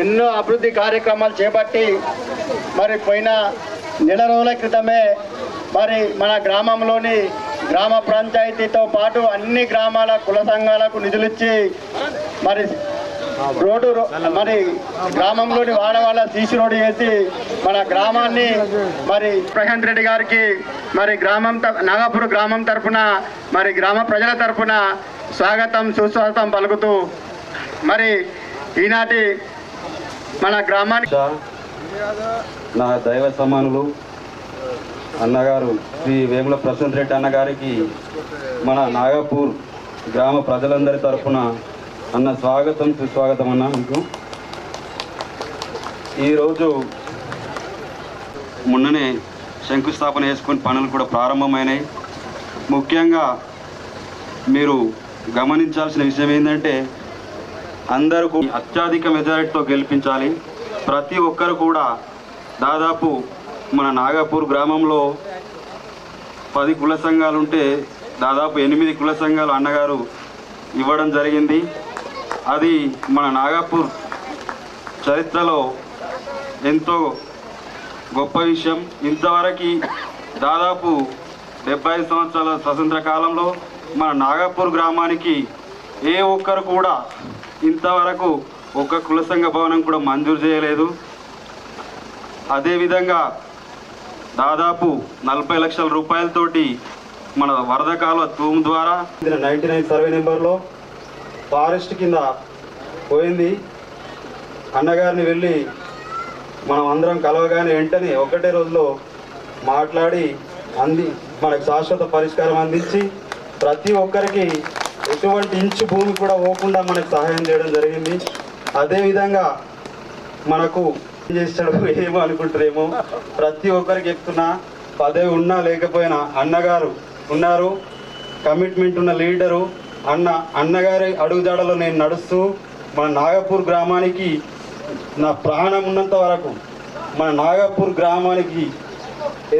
ఎన్నో అభివృద్ధి కార్యక్రమాలు చేపట్టి మరి పోయిన నెల రోజుల క్రితమే మరి మన గ్రామంలోని గ్రామ పంచాయతీతో పాటు అన్ని గ్రామాల కుల సంఘాలకు నిధులిచ్చి మరి రోడ్డు మరి గ్రామంలోని వాడవాళ్ళ సీసీ రోడ్డు చేసి మన గ్రామాన్ని మరి ప్రశాంత్ రెడ్డి గారికి మరి గ్రామం త- నాగాపూర్ గ్రామం తరపున మరి గ్రామ ప్రజల తరపున స్వాగతం సుస్వాగతం పలుకుతూ మరి ఈనాటి మన గ్రామానికి నా దైవ సమానులు అన్నగారు శ్రీ వేముల ప్రశాంత్ రెడ్డి అన్నగారికి మన నాగపూర్ గ్రామ ప్రజలందరి తరఫున అన్న స్వాగతం సుస్వాగతం అన్న. మీకు ఈరోజు మొన్ననే శంకుస్థాపన చేసుకుని పనులు కూడా ప్రారంభమైనాయి. ముఖ్యంగా మీరు గమనించాల్సిన విషయం ఏంటంటే అందరూ అత్యధిక మెజారిటీతో గెలిపించాలి. ప్రతి ఒక్కరు కూడా దాదాపు మన నాగపూర్ గ్రామంలో పది కుల సంఘాలు ఉంటే దాదాపు ఎనిమిది కుల సంఘాలు అన్నగారు ఇవ్వడం జరిగింది. అది మన నాగపూర్ చరిత్రలో ఎంతో గొప్ప విషయం. ఇంతవరకు దాదాపు డెబ్బై ఐదు సంవత్సరాల స్వతంత్ర కాలంలో మన నాగపూర్ గ్రామానికి ఏ ఒక్కరు కూడా ఇంతవరకు ఒక్క కులసంఘ భవనం కూడా మంజూరు చేయలేదు. అదేవిధంగా దాదాపు నలభై లక్షల రూపాయలతోటి మన వరద కాలువ తూము ద్వారా నైంటీ నైన్ సర్వే నెంబర్లో ఫారెస్ట్ కింద పోయింది. అన్నగారిని వెళ్ళి మనం అందరం కలవగానే వెంటనే ఒకటే రోజులో మాట్లాడి అంది మనకు శాశ్వత పరిష్కారం అందించి ప్రతి ఒక్కరికి ఎటువంటి ఇంచు భూమి కూడా పోకుండా మనకు సహాయం చేయడం జరిగింది. అదేవిధంగా మనకు ఏం చేస్తాడు ఏమో అనుకుంటారేమో. ప్రతి ఒక్కరికి చెప్తున్నా పదవి ఉన్నా లేకపోయినా అన్నగారు ఉన్నారు. కమిట్మెంట్ ఉన్న లీడరు అన్న అన్నగారి అడుగుజాడలో నేను నడుస్తూ మన నాగపూర్ గ్రామానికి నా ప్రాణం ఉన్నంత వరకు మన నాగపూర్ గ్రామానికి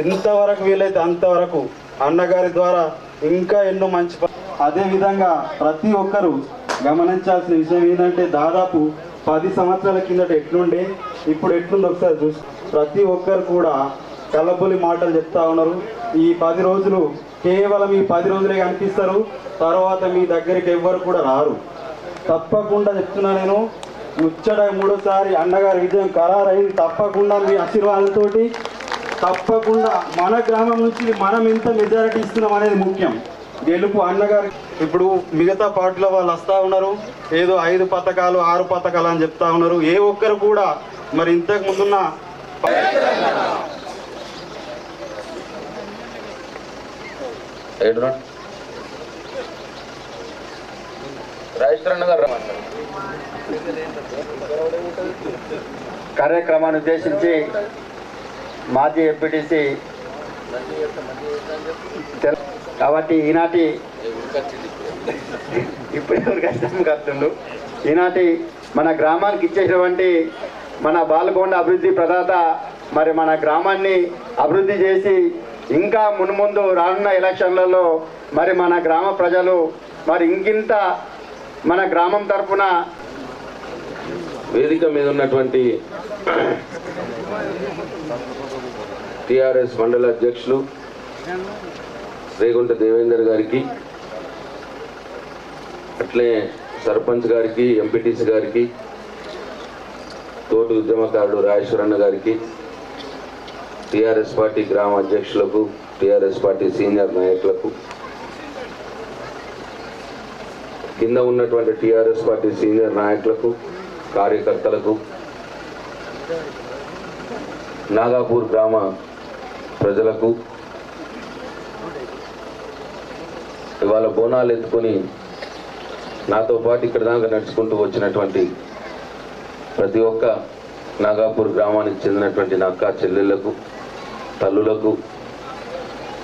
ఎంతవరకు వీలైతే అంతవరకు అన్నగారి ద్వారా ఇంకా ఎన్నో మంచి అదేవిధంగా ప్రతి ఒక్కరూ గమనించాల్సిన విషయం ఏంటంటే దాదాపు పది సంవత్సరాల కిందట ఎట్లుండే ఇప్పుడు ఎట్లుంది ఒకసారి చూసి ప్రతి ఒక్కరు కూడా కలబొలి మాటలు చెప్తా ఉన్నారు. ఈ పది రోజులు కేవలం ఈ పది రోజులే కనిపిస్తారు. తర్వాత మీ దగ్గరికి ఎవ్వరు కూడా రారు. తప్పకుండా చెప్తున్నా నేను ముచ్చట మూడోసారి అన్నగారి విజయం ఖరారైంది. తప్పకుండా మీ ఆశీర్వాదంతో తప్పకుండా మన గ్రామం నుంచి మనం ఎంత మెజారిటీ ఇస్తున్నాం అనేది ముఖ్యం. గెలుపు అన్నగారు ఇప్పుడు మిగతా పార్టీలో వాళ్ళు వస్తూ ఉన్నారు. ఏదో ఐదు పథకాలు ఆరు పథకాలు అని చెప్తా ఉన్నారు. ఏ ఒక్కరు కూడా మరి ఇంతకు ముందున్న కార్యక్రమాన్ని ఉద్దేశించి మాజీ ఎంపీటీసీ కాబట్టి ఈనాటి ఇప్పుడు ఎవరు కష్టం కడుతుండు ఈనాటి మన గ్రామానికి ఇచ్చేటువంటి మన బాలకొండ అభివృద్ధి ప్రదాత మరి మన గ్రామాన్ని అభివృద్ధి చేసి ఇంకా మున్ముందు రానున్న ఎలక్షన్లలో మరి మన గ్రామ ప్రజలు మరి ఇంకింత మన గ్రామం తరఫున వేదిక మీద ఉన్నటువంటి టిఆర్ఎస్ మండల అధ్యక్షులు రేగుంట దేవేందర్ గారికి అట్లే సర్పంచ్ గారికి ఎంపీటీసీ గారికి తోటి ఉద్యమకారుడు రాజేశ్వరన్న గారికి టిఆర్ఎస్ పార్టీ గ్రామ అధ్యక్షులకు టిఆర్ఎస్ పార్టీ సీనియర్ నాయకులకు కింద ఉన్నటువంటి టిఆర్ఎస్ పార్టీ సీనియర్ నాయకులకు కార్యకర్తలకు నాగాపూర్ గ్రామ ప్రజలకు ఇవాళ బోనాలు ఎత్తుకొని నాతో పాటు ఇక్కడ దాకా నడుచుకుంటూ వచ్చినటువంటి ప్రతి ఒక్క నాగాపూర్ గ్రామానికి చెందినటువంటి నా అక్క చెల్లెళ్ళకు తల్లులకు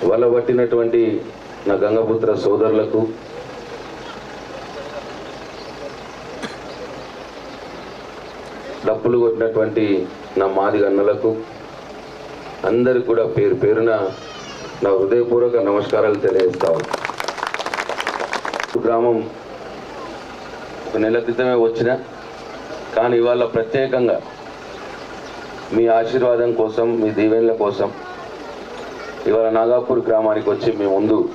వల పట్టినటువంటి నా గంగపుత్ర సోదరులకు డప్పులు కొట్టినటువంటి నా మాది అన్నలకు అందరికి కూడా పేరు పేరున నా హృదయపూర్వక నమస్కారాలు తెలియజేస్తాను గ్రామం ఒక నెల క్రితమే వచ్చిన కానీ ఇవాళ ప్రత్యేకంగా మీ ఆశీర్వాదం కోసం మీ దీవెనల కోసం ఇవాళ నాగాపూర్ గ్రామానికి వచ్చి మీ ముందు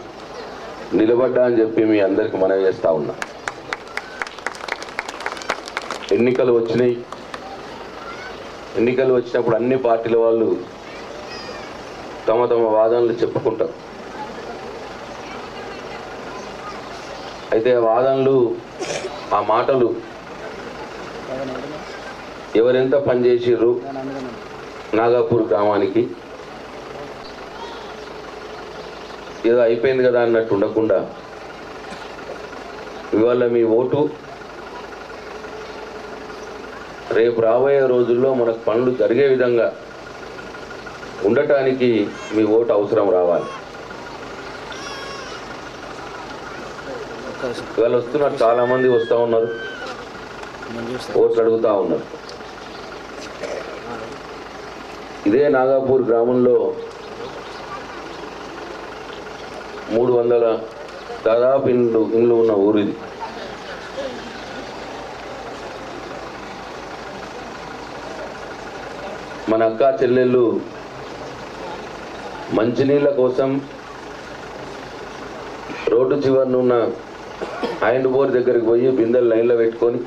నిలబడ్డా అని చెప్పి మీ అందరికి మనవి చేస్తూ ఉన్నా. ఎన్నికలు వచ్చినాయి. ఎన్నికలు వచ్చినప్పుడు అన్ని పార్టీల వాళ్ళు తమ తమ వాదనలు చెప్పుకుంటారు. అయితే వాదనలు ఆ మాటలు ఎవరెంత పనిచేసిర్రు నాగాపూర్ గ్రామానికి. ఏదో అయిపోయింది కదా అన్నట్టు ఉండకుండా. ఇవాళ మీ ఓటు. రేపు రాబోయే రోజుల్లో మనకు పనులు జరిగే విధంగా ఉండటానికి మీ ఓటు అవసరం రావాలి. ఇవాళ వస్తున్నారు చాలా మంది వస్తూ ఉన్నారు. ఓట్లు అడుగుతా ఉన్నారు. ఇదే నాగాపూర్ గ్రామంలో మూడు వందల దాదాపు ఇండ్లు ఇండ్లు ఉన్న ఊరు ఇది. మన అక్క చెల్లెళ్ళు మంచినీళ్ళ కోసం రోడ్డు చివరన ఉన్న హ్యాండ్ బోర్ దగ్గరికి పోయి బిందెలు లైన్లో పెట్టుకొని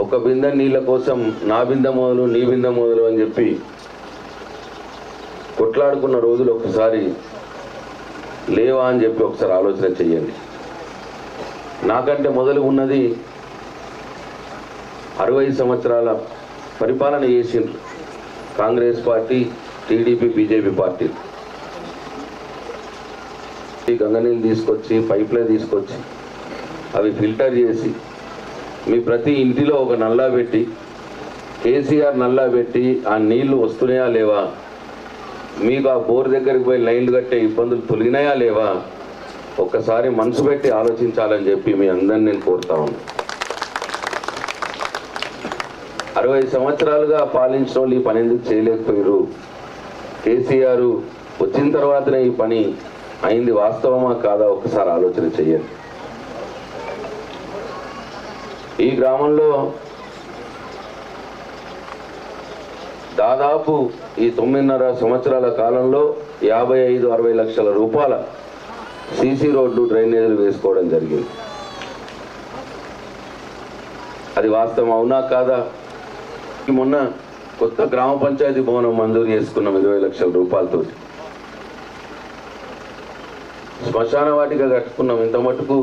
ఒక బిందె నీళ్ళ కోసం నా బిందె మొదలు నీ బిందె మొదలు అని చెప్పి కొట్లాడుకున్న రోజులు ఒకసారి లేవా అని చెప్పి ఒకసారి ఆలోచన చెయ్యండి. నాకంటే మొదలు ఉన్నది అరవై సంవత్సరాల పరిపాలన చేసిండ్రు Congress party TDP BJP party గంగనీళ్ళు తీసుకొచ్చి పైప్లే తీసుకొచ్చి అవి ఫిల్టర్ చేసి మీ ప్రతి ఇంటిలో ఒక నల్లా పెట్టి కేసీఆర్ నల్లా పెట్టి ఆ నీళ్ళు వస్తున్నాయా లేవా? మీకు ఆ బోర్ దగ్గరికి పోయి లైన్లు కట్టే ఇబ్బందులు తొలగినాయా లేవా? ఒక్కసారి మనసు పెట్టి ఆలోచించాలని చెప్పి మీ అందరిని నేను కోరుతా ఉన్నాను. అరవై సంవత్సరాలుగా పాలించిన వాళ్ళు ఈ పని ఎందుకు చేయలేకపోయారు కేసీఆర్ వచ్చిన తర్వాతనే ఈ పని అయింది వాస్తవమా కాదా ఒకసారి ఆలోచన చేయండి ఈ గ్రామంలో దాదాపు ఈ తొమ్మిదిన్నర సంవత్సరాల కాలంలో యాభై ఐదు అరవై లక్షల రూపాయల సీసీ రోడ్లు డ్రైనేజీలు వేసుకోవడం జరిగింది. అది వాస్తవం అవునా కాదా? మొన్న కొత్త గ్రామ పంచాయతీ భవనం మంజూరు చేసుకున్నాం ఇరవై లక్షల రూపాయలతోటి. శ్మశాన వాటిక కట్టుకున్నాం. ఇంత మటుకు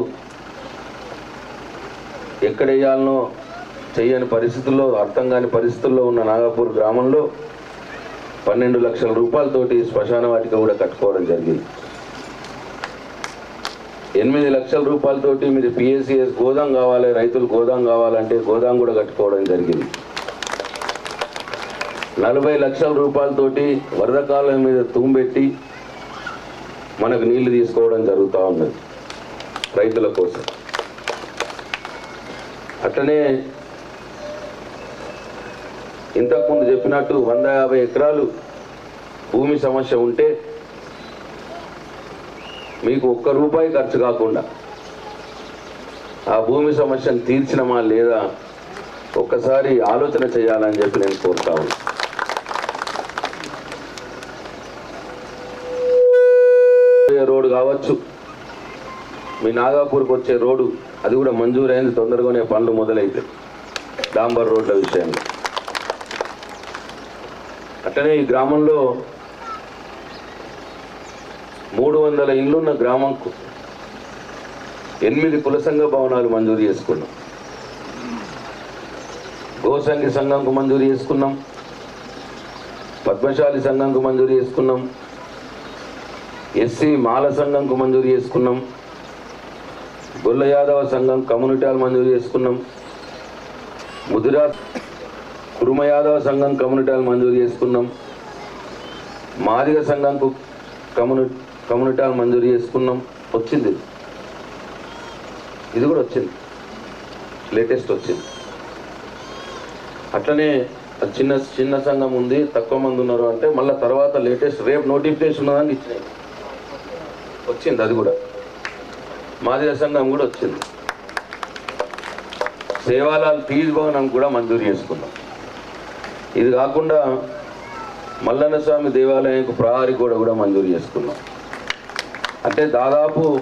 ఎక్కడేయాలనో చేయని చెయ్యని పరిస్థితుల్లో అర్థం కాని పరిస్థితుల్లో ఉన్న నాగపూర్ గ్రామంలో పన్నెండు లక్షల రూపాయలతోటి శ్మశాన వాటిక కూడా కట్టుకోవడం జరిగింది. ఎనిమిది లక్షల రూపాయలతోటి మీరు పిఎస్సిఎస్ గోదాం కావాలి రైతులు గోదాం కావాలంటే గోదాం కూడా కట్టుకోవడం జరిగింది. నలభై లక్షల రూపాయలతోటి వరద కాలం మీద తూంబెట్టి మనకు నీళ్ళు తీసుకోవడం జరుగుతూ ఉన్నది రైతుల కోసం. అట్లనే ఇంతకుముందు చెప్పినట్టు వంద యాభై ఎకరాలు భూమి సమస్య ఉంటే మీకు ఒక్క రూపాయి ఖర్చు కాకుండా ఆ భూమి సమస్యను తీర్చినమా లేదా ఒక్కసారి ఆలోచన చేయాలని చెప్పి నేను కోరుతా రోడ్డు కావచ్చు. మీ నాగాపూర్కి వచ్చే రోడ్డు అది కూడా మంజూరైంది తొందరగానే పనులు మొదలైతే. డాంబర్ రోడ్ల విషయంలో. అట్లనే ఈ గ్రామంలో మూడు వందల ఇల్లున్న గ్రామంకు ఎనిమిది కులసంఘ భవనాలు మంజూరు చేసుకున్నాం. గోసంగి సంఘంకు మంజూరు చేసుకున్నాం. పద్మశాలి సంఘంకు మంజూరు చేసుకున్నాం. ఎస్సీ మాల సంఘంకు మంజూరు చేసుకున్నాం. గొల్ల యాదవ సంఘం కమ్యూనిటీలు మంజూరు చేసుకున్నాం. ముదిరా కురుమ యాదవ సంఘం కమ్యూనిటీలు మంజూరు చేసుకున్నాం. మాదిగ సంఘంకు కమ్యూని కమ్యూనిటీలు మంజూరు చేసుకున్నాం. వచ్చింది. ఇది. కూడా వచ్చింది. లేటెస్ట్ వచ్చింది. అట్లనే చిన్న చిన్న సంఘం ఉంది తక్కువ మంది ఉన్నారు అంటే మళ్ళీ తర్వాత లేటెస్ట్ రేపు నోటిఫికేషన్ ఉన్నదానికి ఇచ్చినాయి. వచ్చింది అది కూడా. మాదిర సంఘం కూడా వచ్చింది. సేవాలాల్ తీజ్ భవనం కూడా మంజూరు చేసుకున్నాం. ఇది కాకుండా మల్లన్న స్వామి దేవాలయంకు ప్రహారీ గోడ కూడా మంజూరు చేసుకున్నాం. అంటే దాదాపు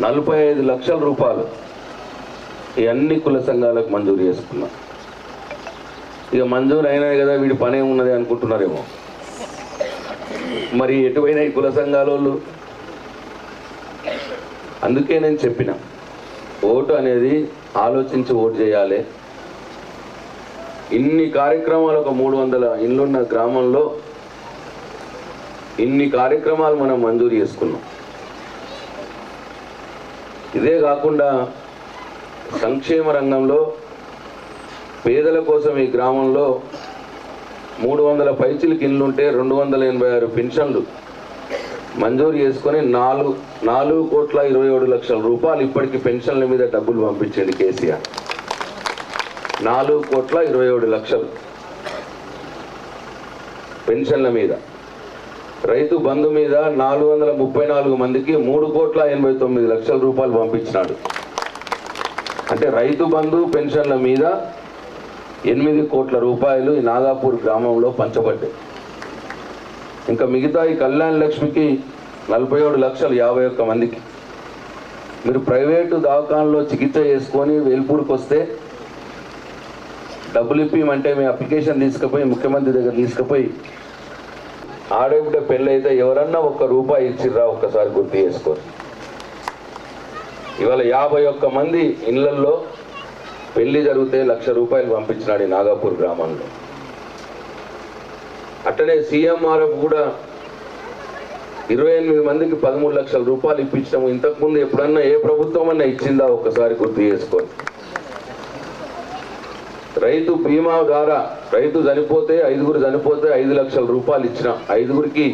నలభై ఐదు లక్షల రూపాయలు ఈ అన్ని కుల సంఘాలకు మంజూరు చేసుకున్నాం. ఇక మంజూరు అయినాయి కదా వీడి పనే ఉన్నది అనుకుంటున్నారేమో. మరి ఎటువైనా ఈ కుల సంఘాల వాళ్ళు అందుకే నేను చెప్పిన ఓటు అనేది ఆలోచించి ఓటు చేయాలి. ఇన్ని కార్యక్రమాలు ఒక మూడు వందల ఇళ్ళున్న గ్రామంలో ఇన్ని కార్యక్రమాలు మనం మంజూరు చేసుకున్నాం. ఇదే కాకుండా సంక్షేమ రంగంలో పేదల కోసం ఈ గ్రామంలో మూడు వందల పైచిలకి ఇల్లుంటే రెండు వందల ఎనభై ఆరు పెన్షన్లు మంజూరు చేసుకొని నాలుగు నాలుగు కోట్ల ఇరవై ఏడు లక్షల రూపాయలు ఇప్పటికి పెన్షన్ల మీద డబ్బులు పంపించండి కేసీఆర్. నాలుగు కోట్ల ఇరవై ఏడు లక్షలు పెన్షన్ల మీద. రైతు బంధు మీద నాలుగు వందల ముప్పై నాలుగు మందికి మూడు కోట్ల ఎనభై తొమ్మిది లక్షల రూపాయలు పంపించినాడు. అంటే రైతు బంధు పెన్షన్ల మీద ఎనిమిది కోట్ల రూపాయలు ఈ నాగాపూర్ గ్రామంలో పంచబడ్డాయి. ఇంకా మిగతా ఈ కళ్యాణ్ లక్ష్మికి నలభై ఏడు లక్షలు యాభై ఒక్క మందికి. మీరు ప్రైవేటు దవాఖానలో చికిత్స చేసుకొని వేల్పూర్కి వస్తే డబ్బులు ఇప్పిమంటే మీ అప్లికేషన్ తీసుకుపోయి ముఖ్యమంత్రి దగ్గర తీసుకుపోయి ఆడబిడ్డ పెళ్ళైతే ఎవరన్నా ఒక్క రూపాయి ఇచ్చిర్రా ఒక్కసారి గుర్తు చేసుకోరు ఇవాళ యాభై ఒక్క మంది ఇళ్ళల్లో పెళ్ళి జరిగితే లక్ష రూపాయలు పంపించినాడు నాగాపూర్ గ్రామంలో. అట్లనే సీఎంఆర్ఎఫ్ కూడా ఇరవై ఎనిమిది మందికి పదమూడు లక్షల రూపాయలు ఇప్పించడం ఇంతకుముందు ఎప్పుడన్నా ఏ ప్రభుత్వం అన్నా ఇచ్చిందా ఒక్కసారి గుర్తు చేసుకోండి. రైతు బీమా ద్వారా రైతు చనిపోతే ఐదుగురు చనిపోతే ఐదు లక్షల రూపాయలు ఇచ్చిన ఐదుగురికి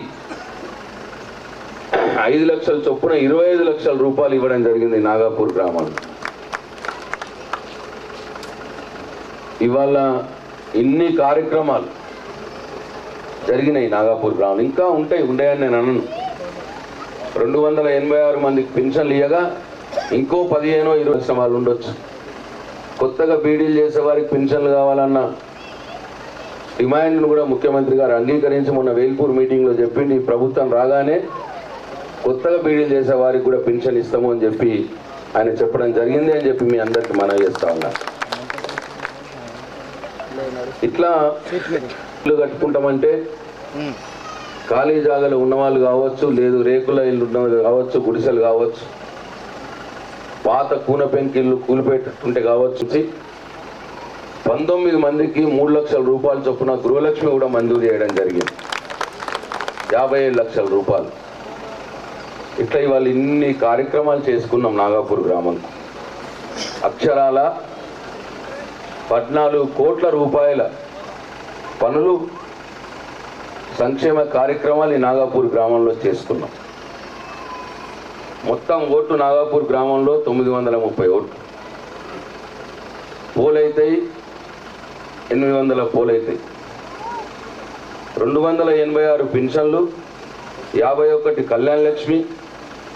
ఐదు లక్షల చొప్పున ఇరవై ఐదు లక్షల రూపాయలు ఇవ్వడం జరిగింది నాగాపూర్ గ్రామాలు. ఇవాళ ఇన్ని కార్యక్రమాలు జరిగినాయి నాగాపూర్ గ్రామంలో. ఇంకా ఉంటాయి ఉండేయని నేను అనను. రెండు వందల ఎనభై ఆరు మందికి పెన్షన్లు ఇవ్వగా ఇంకో పదిహేనో ఇరవై శ్రమాలు ఉండొచ్చు. కొత్తగా బీడీలు చేసే వారికి పెన్షన్లు కావాలన్న డిమాండ్ను కూడా ముఖ్యమంత్రి గారు అంగీకరించి మొన్న వేల్పూర్ మీటింగ్లో చెప్పింది ఈ ప్రభుత్వం రాగానే కొత్తగా బీడీలు చేసే వారికి కూడా పెన్షన్ ఇస్తాము అని చెప్పి ఆయన చెప్పడం జరిగింది అని చెప్పి మీ అందరికీ మనవి చేస్తా ఉన్నా. ఇట్లా ఇల్లు కట్టుకుంటామంటే ఖాళీ జాగాలు ఉన్నవాళ్ళు కావచ్చు లేదు రేకుల ఇల్లు ఉన్నవాళ్ళు కావచ్చు గుడిసెలు కావచ్చు పాత కూన పెంకిళ్ళు కూలిపెట్టుంటే కావచ్చు. పంతొమ్మిది మందికి మూడు లక్షల రూపాయలు చొప్పున గృహలక్ష్మి కూడా మంజూరు చేయడం జరిగింది. యాభై ఏడు లక్షల రూపాయలు. ఇట్లా ఇవాళ ఇన్ని కార్యక్రమాలు చేసుకున్నాం నాగాపూర్ గ్రామం అక్షరాల పద్నాలుగు కోట్ల రూపాయల పనులు సంక్షేమ కార్యక్రమాలు ఈ నాగాపూర్ గ్రామంలో చేసుకున్నాం. మొత్తం ఓట్లు నాగాపూర్ గ్రామంలో తొమ్మిది వందల ముప్పై ఓట్లు. పోలైతాయి ఎనిమిది వందల పోలైతాయి. రెండు వందల ఎనభై ఆరు పెన్షన్లు యాభై ఒకటి కళ్యాణ లక్ష్మి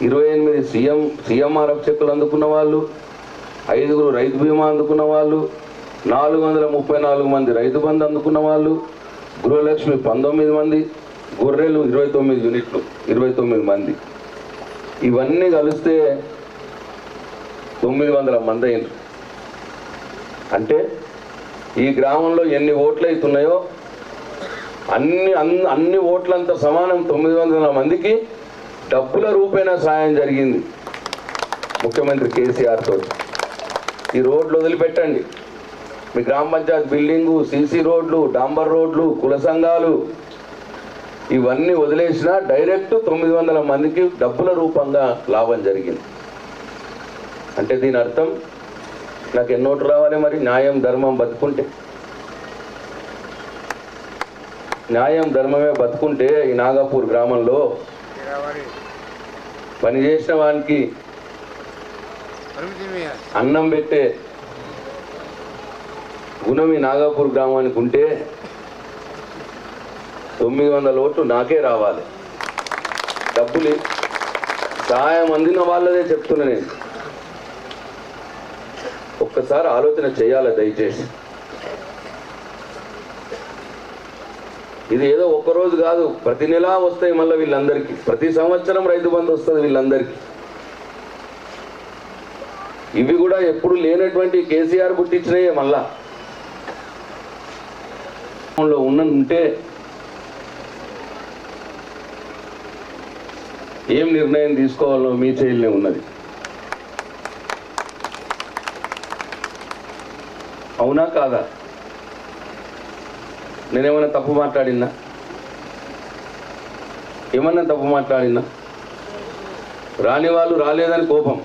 ఇరవై ఎనిమిది సీఎం సీఎంఆర్ఎఫ్ చెక్కులు అందుకున్న వాళ్ళు ఐదుగురు రైతు బీమా అందుకున్న వాళ్ళు నాలుగు వందల ముప్పై నాలుగు మంది రైతు బంధు అందుకున్న వాళ్ళు గృహలక్ష్మి పంతొమ్మిది మంది గొర్రెలు ఇరవై తొమ్మిది యూనిట్లు ఇరవై తొమ్మిది మంది. ఇవన్నీ కలిస్తే తొమ్మిది వందల మంది అయినారు. అంటే ఈ గ్రామంలో ఎన్ని ఓట్లు అవుతున్నాయో అన్ని అన్ని అన్ని ఓట్లంత సమానం తొమ్మిది వందల మందికి డబ్బుల రూపేణా సాయం జరిగింది ముఖ్యమంత్రి కేసీఆర్తో ఈ రోడ్లు వదిలిపెట్టండి. మీ గ్రామ పంచాయత్ బిల్డింగు సీసీ రోడ్లు డాంబర్ రోడ్లు కుల సంఘాలు ఇవన్నీ వదిలేసిన డైరెక్ట్ తొమ్మిది వందల మందికి డబ్బుల రూపంగా లాభం జరిగింది. అంటే దీని అర్థం నాకు ఎన్నోటి రావాలి మరి న్యాయం ధర్మం బతుకుంటే. న్యాయం ధర్మమే బతుకుంటే ఈ నాగాపూర్ గ్రామంలో పని చేసిన వానికి అన్నం పెట్టే గుణమి నాగాపూర్ గ్రామానికి ఉంటే తొమ్మిది వందల ఓట్లు నాకే రావాలి. డబ్బులు సహాయం అందిన వాళ్ళదే చెప్తున్నా నేను. ఒక్కసారి ఆలోచన చేయాలి దయచేసి? ఇది ఏదో ఒక్కరోజు కాదు ప్రతి నెల వస్తాయి మళ్ళీ వీళ్ళందరికీ. ప్రతి సంవత్సరం రైతు బంధు వస్తుంది వీళ్ళందరికీ. ఇవి కూడా ఎప్పుడు లేనటువంటి కేసీఆర్ పుట్టించినాయే మళ్ళా. లో ఉంటే ఏం నిర్ణయం తీసుకోవాలో మీ చేయిలనే ఉన్నది. అవునా కాదా? నేనేమైనా తప్పు మాట్లాడినా? ఏమన్నా తప్పు మాట్లాడినా? రాని వాళ్ళు రాలేదని కోపం.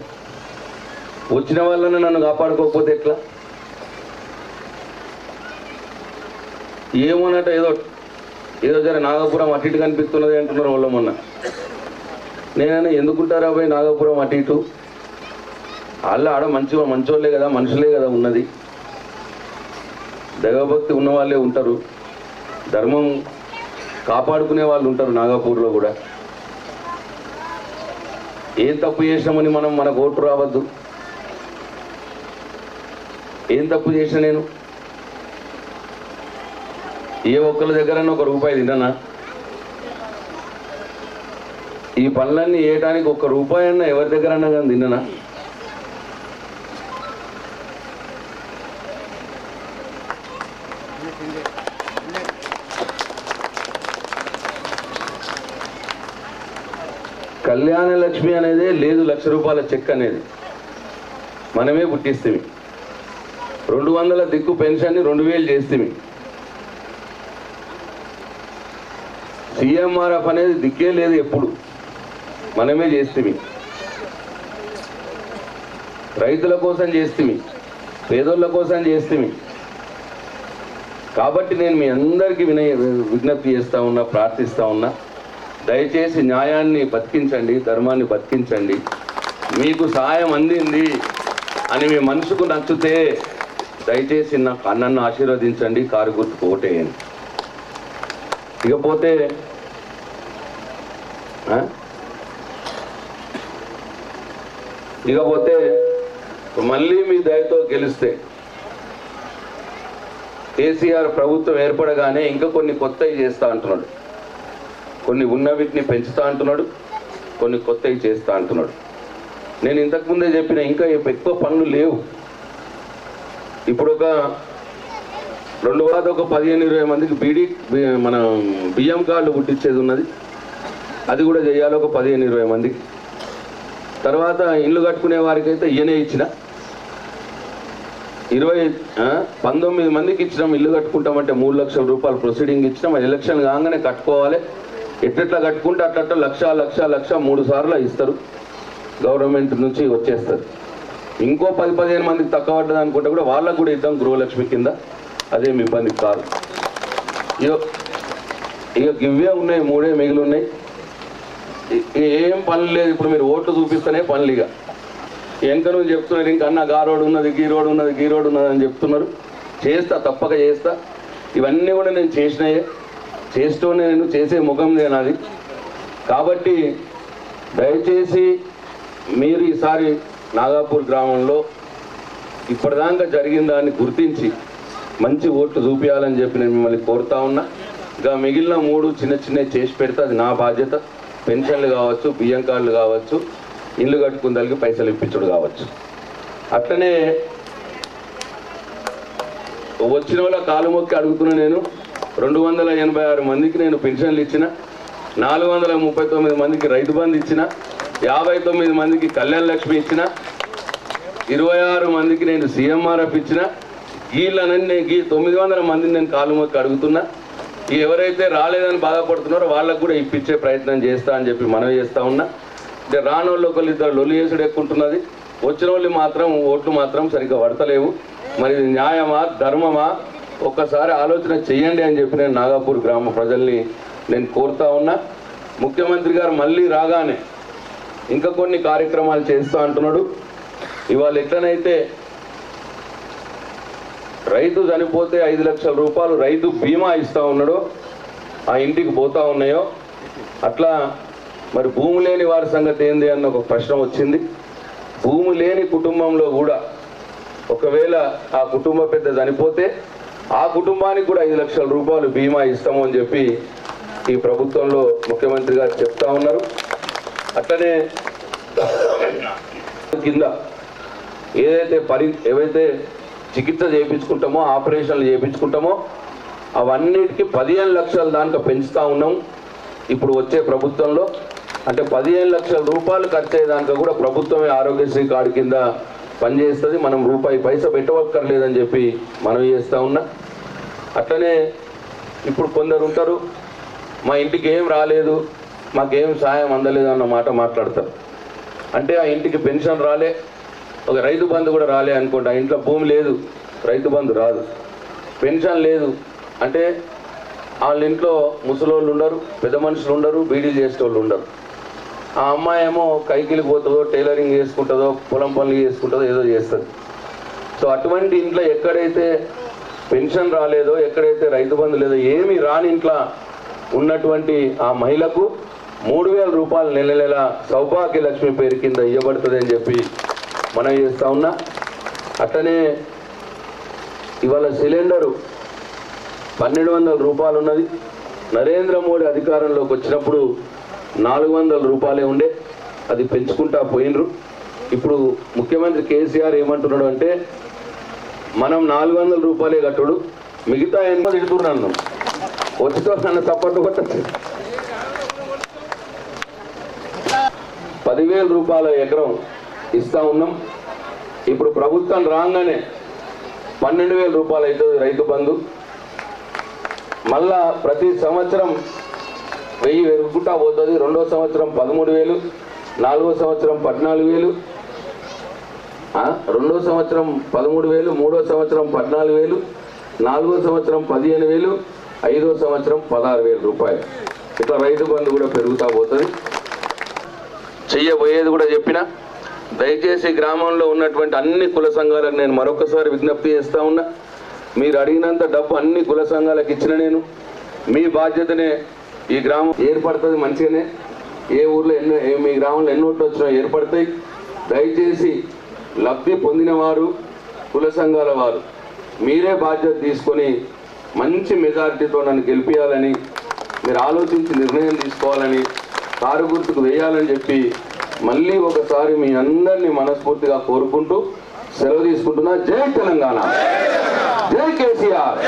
వచ్చిన వాళ్ళని నన్ను కాపాడుకోకపోతే ఎట్లా? ఏమోనట ఏదో ఏదో జర నాగపురం అటు ఇటు కనిపిస్తున్నది అంటున్నారు వాళ్ళు మొన్న. నేనైనా ఎందుకుంటారా పోయి నాగపురం అటు ఇటు? వాళ్ళు ఆడ మంచి మంచోళ్ళే కదా మనుషులే కదా ఉన్నది. దైవభక్తి ఉన్న వాళ్ళే ఉంటారు. ధర్మం కాపాడుకునే వాళ్ళు ఉంటారు నాగపూర్లో కూడా. ఏం తప్పు చేసినామని మనం మన ఓటు రావద్దు. ఏం తప్పు చేసిన నేను? ఏ ఒక్కరి దగ్గర ఒక రూపాయి తిన్నానా ఈ పనులన్నీ వేయటానికి ఒక్క రూపాయి అన్నా ఎవరి దగ్గర అన్నా కానీ తిన్నానా? కళ్యాణ లక్ష్మి అనేది లేదు లక్ష రూపాయల చెక్ అనేది. మనమే పుట్టిస్తే రెండు వందల దిక్కు పెన్షన్ని రెండు వేలు చేస్తే సిఎంఆర్ఎఫ్ అనేది దిక్కే లేదు ఎప్పుడు. మనమే చేస్తుంది రైతుల కోసం చేస్తుంది పేదోళ్ళ కోసం చేస్తుంది కాబట్టి నేను మీ అందరికీ వినయ విజ్ఞప్తి చేస్తూ ఉన్నా ప్రార్థిస్తా ఉన్నా. దయచేసి న్యాయాన్ని బతికించండి ధర్మాన్ని బతికించండి. మీకు సహాయం అందింది అని మీ మనసుకు నచ్చితే దయచేసి నా నన్ను ఆశీర్వదించండి కారు గుర్తుకు ఓటేయండి. ఇకపోతే ఇకపోతే మళ్ళీ మీ దయతో గెలిస్తే కేసీఆర్ ప్రభుత్వం ఏర్పడగానే ఇంకా కొన్ని కొత్తవి చేస్తా అంటున్నాడు. కొన్ని ఉన్న వీటిని పెంచుతా అంటున్నాడు కొన్ని కొత్తవి చేస్తా అంటున్నాడు. నేను ఇంతకుముందే చెప్పిన ఇంకా ఎక్కువ పనులు లేవు. ఇప్పుడు ఒక రెండు వాద ఒక పదిహేను ఇరవై మందికి బీడీ మన బియ్యం కార్డు పుట్టించేది ఉన్నది. అది కూడా చేయాలి ఒక పదిహేను ఇరవై మందికి. తర్వాత ఇల్లు కట్టుకునే వారికి అయితే ఈయనే ఇచ్చిన. ఇరవై పంతొమ్మిది మందికి ఇచ్చినాం ఇల్లు కట్టుకుంటామంటే మూడు లక్షల రూపాయలు ప్రొసీడింగ్ ఇచ్చినాం. అది ఎలక్షన్ కాగానే కట్టుకోవాలి. ఎట్లెట్లా కట్టుకుంటే అట్లట్లా లక్ష లక్ష లక్ష మూడు సార్లు ఇస్తారు. గవర్నమెంట్ నుంచి వచ్చేస్తారు ఇంకో పది పదిహేను మందికి తక్కువ పడ్డది అనుకుంటే కూడా వాళ్ళకు కూడా ఇద్దాం గృహలక్ష్మి కింద. అదేమి ఇబ్బంది కాదు. ఇక ఇవే ఉన్నాయి మూడే మిగిలి ఉన్నాయి. ఇక ఏం పనులు లేదు ఇప్పుడు మీరు ఓట్లు చూపిస్తేనే పనులు ఇక వెనక నువ్వు చెప్తున్నారు ఇంకా అన్న గా రోడ్ ఉన్నది గీ రోడ్ ఉన్నది గీ రోడ్ ఉన్నది అని చెప్తున్నారు. చేస్తా తప్పక చేస్తా. ఇవన్నీ కూడా నేను చేసినాయే. చేస్తూనే నేను చేసే ముఖం నాది కాబట్టి దయచేసి మీరు ఈసారి నాగాపూర్ గ్రామంలో ఇప్పటిదాకా జరిగిన దాన్ని గుర్తించి మంచి ఓట్లు చూపించాలని చెప్పి నేను మిమ్మల్ని కోరుతా ఉన్నా. ఇంకా మిగిలిన మూడు చిన్న చిన్నవి చేసి పెడితే అది నా బాధ్యత. పెన్షన్లు కావచ్చు బియ్యం కార్డులు కావచ్చు ఇల్లు కట్టుకుందలకి పైసలు ఇప్పించుడు కావచ్చు. అట్లనే వచ్చిన వాళ్ళ కాలు మొక్కి అడుగుతున్నా నేను. రెండు వందల ఎనభై ఆరు మందికి నేను పెన్షన్లు ఇచ్చిన. నాలుగు వందల ముప్పై తొమ్మిది మందికి రైతు బంధు ఇచ్చిన. యాభై తొమ్మిది మందికి కళ్యాణ లక్ష్మి ఇచ్చిన. ఇరవై ఆరు మందికి నేను సీఎంఆర్ఎఫ్ ఇచ్చిన. వీళ్ళనని నేను తొమ్మిది వందల మందిని నేను కాలు మొక్క అడుగుతున్నా. ఎవరైతే రాలేదని బాధపడుతున్నారో వాళ్ళకు కూడా ఇప్పించే ప్రయత్నం చేస్తా అని చెప్పి మనవి చేస్తా ఉన్నా. అంటే రాని వాళ్ళు ఒకళ్ళు ఇద్దరు లొల్లి చేసుడు ఎక్కుంటున్నది. వచ్చిన వాళ్ళు మాత్రం ఓట్లు మాత్రం సరిగ్గా పడతలేవు. మరి న్యాయమా ధర్మమా? ఒక్కసారి ఆలోచన చెయ్యండి అని చెప్పి నేను నాగాపూర్ గ్రామ ప్రజల్ని నేను కోరుతా ఉన్నా. ముఖ్యమంత్రి గారు మళ్ళీ రాగానే ఇంకా కొన్ని కార్యక్రమాలు చేస్తూ అంటున్నాడు. ఇవాళ ఎట్లనైతే రైతు చనిపోతే ఐదు లక్షల రూపాయలు రైతు బీమా ఇస్తూ ఉన్నాడో ఆ ఇంటికి పోతా ఉన్నాయో అట్లా మరి భూమి లేని వారి సంగతి ఏంది అన్న ఒక ప్రశ్న వచ్చింది. భూమి లేని కుటుంబంలో కూడా ఒకవేళ ఆ కుటుంబ పెద్ద చనిపోతే ఆ కుటుంబానికి కూడా ఐదు లక్షల రూపాయలు బీమా ఇస్తాము అని చెప్పి ఈ ప్రభుత్వంలో ముఖ్యమంత్రి గారు చెప్తా ఉన్నారు. అట్లనే కింద ఏదైతే పరి ఏవైతే చికిత్స చేయించుకుంటామో ఆపరేషన్లు చేయించుకుంటామో అవన్నిటికీ పదిహేను లక్షల దాకా పెంచుతూ ఉన్నాం. ఇప్పుడు వచ్చే ప్రభుత్వంలో అంటే పదిహేను లక్షల రూపాయలు ఖర్చు అయ్యేదానికి కూడా ప్రభుత్వమే ఆరోగ్యశ్రీ కార్డు కింద పనిచేస్తుంది. మనం రూపాయి పైస పెట్టవక్కర్లేదని చెప్పి మనం చేస్తూ ఉన్నా. అట్లనే ఇప్పుడు కొందరు ఉంటారు మా ఇంటికి ఏం రాలేదు మాకేం సాయం అందలేదు అన్న మాట మాట్లాడతారు. అంటే ఆ ఇంటికి పెన్షన్ రాలే ఒక రైతు బంధు కూడా రాలే అనుకోండి ఆ ఇంట్లో భూమి లేదు రైతు బంధు రాదు. పెన్షన్ లేదు అంటే వాళ్ళ ఇంట్లో ముసలోళ్ళు ఉండరు పెద్ద మనుషులు ఉండరు బీడీలు చేసేటోళ్ళు ఉండరు. ఆ అమ్మాయి ఏమో కైకిలి పోతుందో టైలరింగ్ చేసుకుంటుందో పొలం పనులు చేసుకుంటుందో ఏదో చేస్తుంది. సో అటువంటి ఇంట్లో ఎక్కడైతే పెన్షన్ రాలేదో ఎక్కడైతే రైతు బంధు లేదో ఏమి రాని ఇంట్లో ఉన్నటువంటి ఆ మహిళకు మూడు వేల రూపాయలు నెల నెల సౌభాగ్య లక్ష్మి పేరు కింద ఇవ్వబడుతుంది అని చెప్పి మనం చేస్తూ ఉన్నా. అట్లనే ఇవాళ సిలిండరు పన్నెండు వందల రూపాయలు ఉన్నది. నరేంద్ర మోడీ అధికారంలోకి వచ్చినప్పుడు నాలుగు వందల రూపాయలే ఉండే. అది పెంచుకుంటా పోయినరు. ఇప్పుడు ముఖ్యమంత్రి కేసీఆర్ ఏమంటున్నాడు అంటే మనం నాలుగు వందల రూపాయలే కట్టుడు మిగతా ఎన్నో తిడుతున్నాను వచ్చితో నన్ను సపోర్ట్ కొట్టచ్చు. పదివేల రూపాయల ఎకరం ఇస్తా ఉన్నాం. ఇప్పుడు ప్రభుత్వం రాగానే పన్నెండు వేల రూపాయలు అవుతుంది రైతు బంధు. మళ్ళా ప్రతి సంవత్సరం వెయ్యి వెరుగుకుంటా పోతుంది. రెండో సంవత్సరం పదమూడు వేలు నాలుగో సంవత్సరం పద్నాలుగు వేలు రెండో సంవత్సరం పదమూడు వేలు మూడో సంవత్సరం పద్నాలుగు వేలు నాలుగో సంవత్సరం పదిహేను వేలు ఐదో సంవత్సరం పదహారు వేలు రూపాయలు. ఇట్లా రైతు బంధు కూడా పెరుగుతా పోతుంది. చెయ్యబోయేది కూడా చెప్పిన దయచేసి గ్రామంలో ఉన్నటువంటి అన్ని కుల సంఘాలకు నేను మరొకసారి విజ్ఞప్తి చేస్తా ఉన్నా. మీరు అడిగినంత డబ్బు అన్ని కుల సంఘాలకు ఇచ్చిన నేను. మీ బాధ్యతనే ఈ గ్రామం ఏర్పడుతుంది మంచిగానే. ఏ ఊర్లో ఎన్నో ఏ- మీ గ్రామంలో ఎన్ని ఓట్లు వచ్చినా ఏర్పడతాయి. దయచేసి లబ్ధి పొందినవారు కుల సంఘాల వారు మీరే బాధ్యత తీసుకొని మంచి మెజారిటీతో నన్ను గెలిపించాలని మీరు ఆలోచించి నిర్ణయం తీసుకోవాలని కారు గుర్తుకు వేయాలని చెప్పి మళ్ళీ ఒకసారి మీ అందరినీ మనస్ఫూర్తిగా కోరుకుంటూ సెలవు తీసుకుంటున్నా జై తెలంగాణ. జై కేసీఆర్.